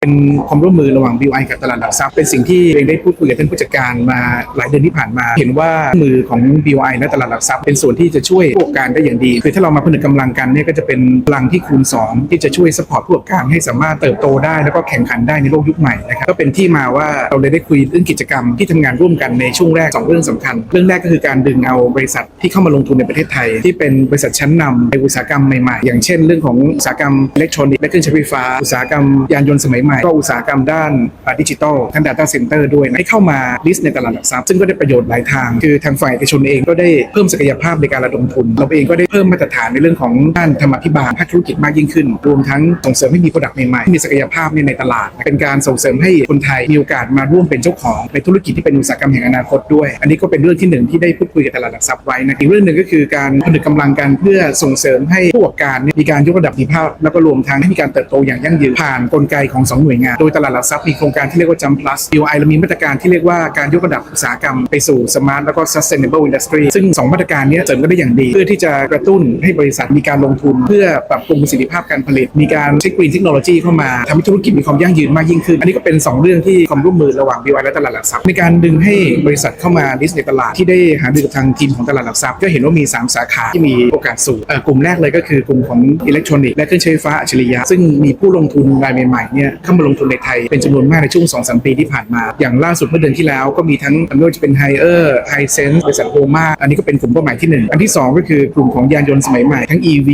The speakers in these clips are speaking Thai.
เป็นความร่วมมือระหว่าง BI กับตลาดหลักทรัพย์เป็นสิ่งที่เองได้พูดคุยกับท่านผู้จัดการมาหลายเดือนที่ผ่านมา เห็นว่ามือของ BI และตลาดหลักทรัพย์เป็นส่วนที่จะช่วยผู้ประกอบการได้อย่างดี คือถ้าเรามาผนึกกำลังกันเนี่ยก็จะเป็นพลังที่คูณ 2 ที่จะช่วยสปอร์ตผู้ประกอบการให้สามารถเติบโตได้แล้วก็แข่งขันได้ในโลกยุคใหม่นะครับก็เป็นที่มาว่าเราเลยได้คุยเรื่องกิจกรรมที่ทำงานร่วมกันในช่วงแรกสองเรื่องสำคัญ เรื่องแรกก็คือการดึงเอาบริษัทที่เข้ามาลงทุนในประเทศไทย ที่เป็นบริษัทชั้นนำในอุตสาหกรรมใหม่ๆ อย่างเช่น เรื่องของอุตสาหกรรมอิเล็กทรอนิกส์และเครื่องใช้ไฟฟ้าอุตสาหกรรมยานยนต์สมัยหม่ ก็อุตสาหกรรมด้านดิจิทัลทั้ง Data Center ด้วยนะให้เข้ามาลิสต์ในตลาดหลักทรัพย์ซึ่งก็ได้ประโยชน์หลายทาง คือทางฝ่ายเอกชนเองก็ได้เพิ่มศักยภาพในการระดมทุน เราเองก็ได้เพิ่มมาตรฐานในเรื่องของด้านธรรมาภิบาลภาคธุรกิจมากยิ่งขึ้น รวมทั้งส่งเสริมให้มี Product ใหม่ๆมีศักยภาพในตลาด เป็นการส่งเสริมให้คนไทยมีโอกาสมาร่วมเป็นเจ้าของในธุรกิจที่เป็นอุตสาหกรรมแห่งอนาคตด้วย อันนี้ก็เป็นเรื่องที่หนึ่งที่ได้พูดคุยกับตลาดหลักทรัพย์ไว้นะอีกเรื่องหนึ่งก็คือการผนึกกำลังกันเพื่อส่งเสริมให้ผู้ประกอบการมีการยกระดับประสิทธิภาพ แล้วก็รวมทั้งให้มีการเติบโตอย่างยั่งยืนผ่านกลไกของสองหน่วยงาน โดยตลาดหลักทรัพย์มีโครงการที่เรียกว่า Jump Plus UI เรามีมาตรการที่เรียกว่าการยกระดับอุตสาหกรรมไปสู่ Smart แล้วก็ Sustainable Industry ซึ่งสองมาตรการนี้เสริมกันได้อย่างดี เพื่อที่จะกระตุ้นให้บริษัทมีการลงทุน เพื่อปรับปรุงประสิทธิภาพการผลิต มีการใช้ Green Technology เข้ามาทำให้ธุรกิจมีความยั่งยืนมากยิ่งขึ้น อันนี้ก็เป็น 2 เรื่องที่ความร่วมมือระหว่าง BI และตลาดหลักทรัพย์ในการดึงให้บริษัทเข้ามาลิสต์ในตลาดที่ได้หารือกับทางทีมของตลาดหลักทรัพย์ก็เห็นว่ามี 3 สาขาที่มีโอกาสสูงกลุ่มแรกเลยก็คือกลุ่มของอิเล็กทรอนิกส์และเครื่องใช้ไฟฟ้าอัจฉริยะซึ่งมีผู้ลงทุนรายใหม่ๆเนี่ยเข้ามาลงทุนในไทยเป็นจำนวนมากในช่วง2-3ปีที่ผ่านมา อย่างล่าสุดเมื่อเดือนที่แล้วก็มีทั้งไม่ว่าจะเป็นไฮเออร์ไฮเซนส์บริษัทโฮมาอันนี้ก็เป็นกลุ่มเป้าหมายที่หนึ่งอันที่สองก็คือกลุ่มของยานยนต์สมัยใหม่ทั้ง EV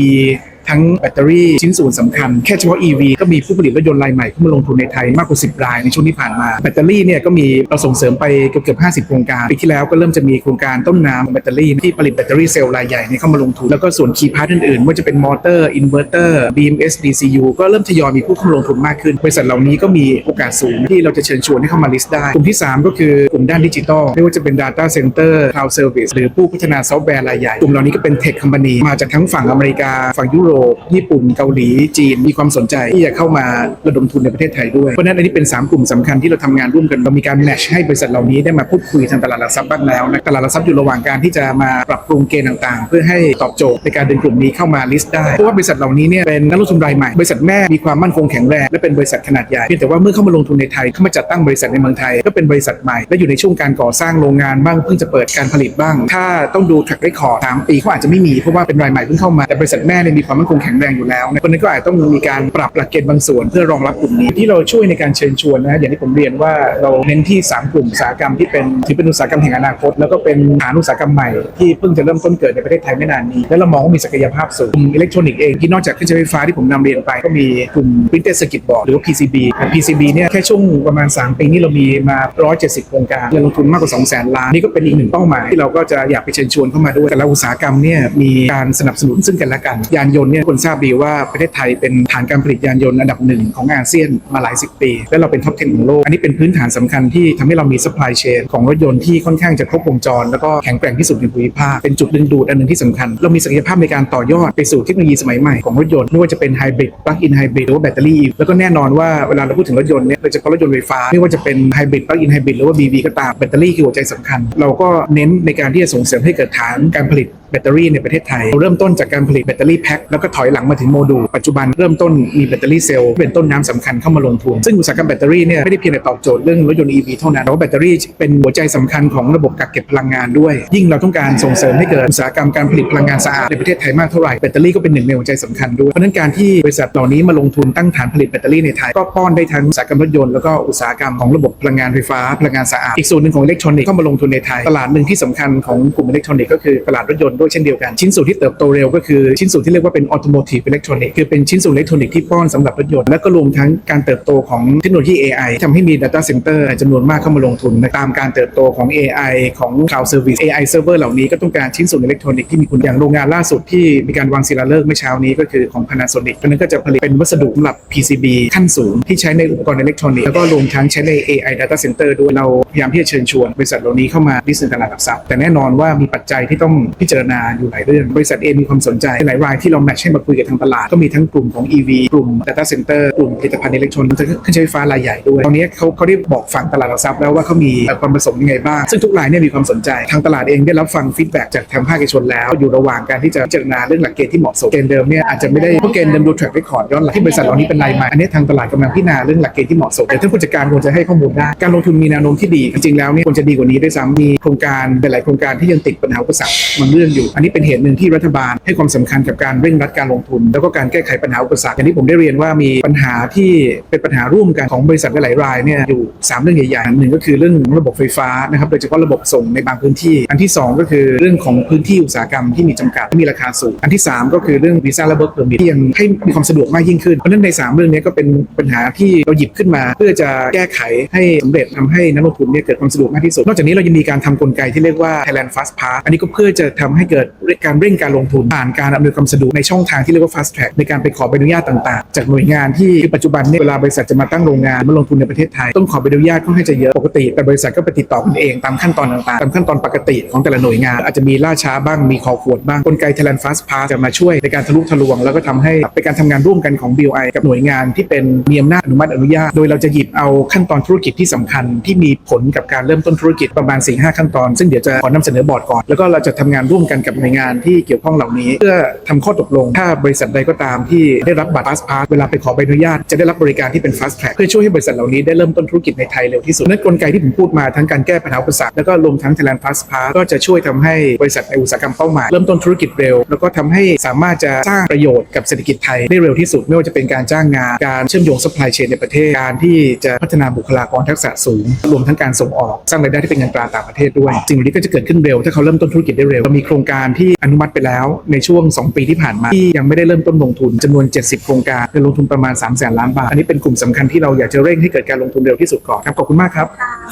ทั้งแบตเตอรี่ชิ้นส่วนสำคัญแค่เฉพาะ EV ก็มีผู้ผลิตรถยนต์รายใหม่เข้ามาลงทุนในไทยมากกว่า 10 รายในช่วงที่ผ่านมา แบตเตอรี่เนี่ยก็มีเราส่งเสริมไปเกือบเกือบ50 โครงการปีที่แล้วก็เริ่มจะมีโครงการต้นน้ำแบตเตอรี่ที่ผลิตแบตเตอรี่เซลล์รายใหญ่เนี่ยเข้ามาลงทุนแล้วก็ส่วนคีย์พาร์ทอื่นๆว่าจะเป็นมอเตอร์อินเวอร์เตอร์ BMS DCU ก็เริ่มทยอยมีผู้เข้ามาลงทุนมากขึ้นบริษัทเหล่านี้ก็มีโอกาสสูงที่เราจะเชิญชวนให้เข้ามาลิสต์ได้กลุ่มที่ 3 ก็คือกลุ่มด้านดิจิทัลไม่ว่าจะเป็น Data Center Cloud Service หรือผู้พัฒนาซอฟต์แวร์รายใหญ่กลุ่มเหล่านี้ก็เป็นเทคคอมพานีมาจากทั้งฝั่งอเมริกาฝั่งยุโรป ญี่ปุ่นเกาหลีจีนมีความสนใจที่จะเข้ามาระดมทุนในประเทศไทยด้วย เพราะนั้นอันนี้เป็น 3 กลุ่มสำคัญที่เราทำงานร่วมกันเรามีการแมชให้บริษัทเหล่านี้ได้มาพูดคุยทางตลาดหลักทรัพย์บ้างแล้วนะตลาดหลักทรัพย์อยู่ระหว่างการที่จะมาปรับปรุงเกณฑ์ต่างๆ เพื่อให้ตอบโจทย์ในการดึงกลุ่มนี้เข้ามาลิสต์ได้เพราะว่าบริษัทเหล่านี้เนี่ยเป็นนักลงทุนรายใหม่บริษัทแม่มีความมั่นคงแข็งแรงและเป็นบริษัทขนาดใหญ่เพียงแต่ว่าเมื่อเข้ามาลงทุนในไทยเข้ามาจัดตั้งบริษัทในเมืองไทยก็เป็นบริษัทใหม่และอยู่ในช่วงการก่อสร้างโรงงานบ้างเพิ่งจะเปิดการผลิตบ้าง ถ้าต้องดู track record สามปีเขาอาจจะไม่มีเพราะว่าเป็นรายใหม่เพิ่งเข้ามาแต่บริษัทแม่เนี่ยมีความมั่นคงแข็งแรงอยู่แล้วเนะคนนั้นก็อาจจะต้องมีการปรับหลักเกณฑ์บางส่วน เพื่อรองรับกลุ่มนี้ที่เราช่วยในการเชิญชวนนะอย่างที่ผมเรียนว่าเราเน้นที่ 3 กลุ่มอุตสาหกรรมที่เป็นถือเป็นอุตสาหกรรมแห่งอนาคต แล้วก็เป็นฐานอุตสาหกรรมใหม่ที่เพิ่งจะเริ่มต้นเกิดในประเทศไทยไม่นานนี้และเรามองว่ามีศักยภาพสูงกลุ่มอิเล็กทรอนิกส์เองที่นอกจากเครื่องใช้ไฟฟ้าที่ผมนำเรียนไปก็มีกลุ่ม printed circuit board หรือว่า PCB แต่ PCB เนี่ยแค่ช่วงประมาณ 3 ปีนี้เรามีมา 170 โครงการเงินลงทุนมากกว่า 2 0 0 0 0 0 ล้าน นี่ก็เป็นอีกหนึ่งเป้าหมายที่เราก็จะอยากไปเชิญชวนเข้ามาด้วยแต่ละอุตสาหกรรมเนี่ยมีการสนับสนุนซึ่งกันและกันยานยนต์เนี่ยคนทราบดีว่าประเทศไทยเป็นฐานการผลิตยานยนต์อันดับหนึ่งของอาเซียนมาหลายสิบปี และเราเป็นท็อป 10 ของโลก อันนี้เป็นพื้นฐานสำคัญที่ทำให้เรามี supply chain ของรถยนต์ที่ค่อนข้างจะครบวงจร แล้วก็แข็งแกร่งที่สุดในภูมิภาคเป็นจุดดึงดูดอันหนึ่งที่สำคัญ เรามีศักยภาพในการต่อยอดไปสู่เทคโนโลยีสมัยใหม่ของรถยนต์ไม่ว่าจะเป็นไฮบริดปลั๊กอินไฮบริดหรือว่าแบตเตอรี่แล้วก็แน่นอนว่าเวลาเราพูดถึงรถยนต์เนี่ยโดยเฉพาะรถยนต์ไฟฟ้าไม่ว่าจะเป็นไฮบริดปลั๊กอินไฮบริดหรือว่า BV ก็ตามแบตเตอรี่คือหัวใจสำคัญ เราก็เน้นในการที่จะส่งเสริมให้เกิดฐานการผลิต แบตเตอรี่ในประเทศไทยเราเริ่มต้นจากการผลิตแบตเตอรี่แพ็คแล้วก็ถอยหลังมาถึงโมดูลปัจจุบันเริ่มต้นมีแบตเตอรี่เซลล์เป็นต้นน้ำสำคัญเข้ามาลงทุน ซึ่งอุตสาหกรรมแบตเตอรี่เนี่ยไม่ได้เพียงแต่ตอบโจทย์เรื่องรถยนต์ EV เท่านั้นแต่ว่าแบตเตอรี่เป็นหัวใจสำคัญของระบบกักเก็บพลังงานด้วย ยิ่งเราต้องการส่งเสริมให้เกิดอุตสาหกรรมการผลิตพลังงานสะอาดในประเทศไทยมากเท่าไหร่แบตเตอรี่ก็เป็นหนึ่งในหัวใจสำคัญด้วยเพราะนั้นการที่บริษัทเหล่านี้มาลงทุนตั้งฐานผลิตแบตเตอรี่ในไทยก็ป้อนได้ทั้งอุตสาหกรรมรถยนต์แล้วก็อุตสาหกรรมของระบบพลังงานไฟฟ้าพลังงานสะอาดอีกส่วนหนึ่งของอิเล็กทรอนิกส์ก็มาลงทุนในไทยตลาดหนึ่งที่สำคัญของกลุ่มอิเล็กทรอนิกส์ก็คือตลาดรถยนต์ด้วยเช่นเดียวกัน ชิ้นส่วนที่เติบโตเร็วก็คือชิ้นส่วนที่เรียกว่าเป็น automotive electronic คือเป็นชิ้นส่วนอิเล็กทรอนิกส์ที่ป้อนสำหรับรถยนต์และก็รวมทั้งการเติบโตของเทคโนโลยี AI ทำให้มี data center จำนวนมากเข้ามาลงทุนตามการเติบโตของ AI ของ cloud service AI server เหล่านี้ก็ต้องการชิ้นส่วนอิเล็กทรอนิกส์ที่มีคุณอย่างโรงงานล่าสุดที่มีการวางศิลาฤกษ์เมื่อเช้านี้ก็คือของ Panasonic นั้นก็จะผลิตเป็นวัสดุสำหรับ PCB ขั้นสูงที่ใช้ในอุปกรณ์อิเล็กทรอนิกส์แล้วก็รวมทั้งใช้ใน AI data center ด้วยเราพยายามที่จะเชิญชวนบริษัทเหล่านี้เข้ามาดิสในตลาดหลักทรัพย์แต่แน่นอนว่ามีปัจจัยที่ต้องพิจารณาอยู่หลายเรื่อง บริษัทเองมีความสนใจหลายรายที่เราแมทช์ให้มาคุยกับทางตลาด ก็มีทั้งกลุ่มของ EV กลุ่ม Data Center กลุ่มผลิตภัณฑ์อิเล็กทรอนิกส์เครื่องใช้ไฟฟ้ารายใหญ่ด้วย ตอนนี้เขาเขาได้บอกฝั่งตลาดหลักทรัพย์แล้วว่าเขามีความประสงค์ยังไงบ้าง ซึ่งทุกรายเนี่ยมีความสนใจ ทางตลาดเองได้รับฟังฟีดแบ็กจากทางภาคเอกชนแล้วอยู่ระหว่างการที่จะพิจารณาเรื่องหลักเกณฑ์ที่เหมาะสมเกณฑ์เดิมเนี่ยอาจจะไม่ได้เพราะเกณฑ์เดิมดู track record ย้อนหลังที่บริษัทเหล่านี้เป็นรายใหม่อันนี้ทางตลาดกำลังพิจารณาเรื่องหลักเกณฑ์ที่เหมาะสมแต่ท่านผู้จัดการควรจะให้ข้อมูลได้การลงทุนมีแนวโน้มที่ดีจริงๆแล้วเนี่ยควรจะดีกว่านี้ด้วยซ้ำมีโครงการหลายๆโครงการที่ยังติดปัญหาอุปสรรคบางเรื่องอยู่ อันนี้เป็นเหตุหนึ่งที่รัฐบาลให้ความสำคัญกับการเร่งรัดการลงทุน แล้วก็การแก้ไขปัญหาอุปสรรคอย่างที่ผมได้เรียนว่ามีปัญหาที่เป็นปัญหาร่วมกันของบริษัทหลายรายเนี่ยอยู่สามเรื่องใหญ่ๆหนึ่งก็คือเรื่องระบบไฟฟ้านะครับโดยเฉพาะระบบส่งในบางพื้นที่ อันที่สองก็คือเรื่องของพื้นที่อุตสาหกรรมที่มีจำกัดมีราคาสูงอันที่สามก็คือเรื่องวีซ่าและเบิร์กเพอร์มิทที่ยังให้มีความสะดวกมากยิ่งขึ้นเพราะนั้นในสามเรื่องนี้ก็เป็นปัญหาที่เราหยิบขึ้นมา เพื่อจะแก้ไขให้สำเร็จทำให้นักลงทุนเนี่ยเกิดความสะดวกมากที่สุด นอกจากนี้เรายังมีการทำกลไกที่เรียกว่า Thailand Fast Pass อันนี้ก็เพื่อจะทำให้เกิดการเร่งการลงทุนผ่านการอำนวยความสะดวกในช่องทางที่เรียกว่า Fast Track ในการไปขอใบอนุญาตต่างๆ จากหน่วยงานที่คือปัจจุบันเนี่ยเวลาบริษัทจะมาตั้งโรงงานมาลงทุนในประเทศไทย ต้องขอใบอนุญาตค่อนข้างจะเยอะปกติ แต่บริษัทก็ไปติดต่อกันเองตามขั้นตอนต่างๆตามขั้นตอนปกติของแต่ละหน่วยงาน อาจจะมีล่าช้าบ้างมีคอขวดบ้างกลไก Thailand Fast Pass จะมาช่วยในการทะลุทะลวง แล้วก็ทำให้เป็นการทำงานร่วมกันของ BOI กับหน่วยงานที่เป็นมีอำนาจอนุมัติอนุญาต โดยเราจะหยิบเอาขั้นตอนธุรกิจที่สำคัญที่มีผลกับการเริ่มต้นธุรกิจประมาณ4-5ขั้นตอน ซึ่งเดี๋ยวจะขอนำเสนอบอร์ดก่อนแล้วก็เราจะทำงานร่วมกันกับหน่วยงานที่เกี่ยวข้องเหล่านี้ เพื่อทำข้อตกลง ถ้าบริษัทใดก็ตามที่ได้รับบัตร Fast Pass เวลาไปขอใบอนุญาตจะได้รับบริการที่เป็น Fast Track เพื่อช่วยให้บริษัทเหล่านี้ได้เริ่มต้นธุรกิจในไทยเร็วที่สุดนั่นกลไกที่ผมพูดมาทั้งการแก้ปัญหาอุปสรรคแล้วก็รวมทั้ง Thailand Fast Pass ก็จะช่วยทำให้บริษัทในอุตสาหกรรมเป้าหมายเริ่มต้นธุรกิจเร็ว แล้วก็ทำให้สามารถจะสร้างประโยชน์กับเศรษฐกิจไทยได้เร็วที่สุด ไม่ว่าจะเป็นการจ้างงาน การเชื่อมโยง supply chain ในประเทศ การที่จะพัฒนาบุคลากรทักษะสูง รวมทั้งการส่งออก สร้างรายได้ที่เป็นเงินตราต่างประเทศด้วย สิ่งเหล่านี้ก็จะเกิดขึ้นเร็ว ถ้าเขาเริ่มต้นธุรกิจได้เร็ว มีโครงการที่อนุมัติไปแล้วในช่วง 2 ปีที่ผ่านมาที่ยังไม่ได้เริ่มต้นลงทุนจำนวน 70 โครงการจะลงทุนประมาณ 3 0 0แสนล้านบาท อันนี้เป็นกลุ่มสำคัญที่เราอยากจะเร่งให้เกิดการลงทุนเร็วที่สุดก่อนครับขอบคุณมากครับ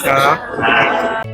ครับ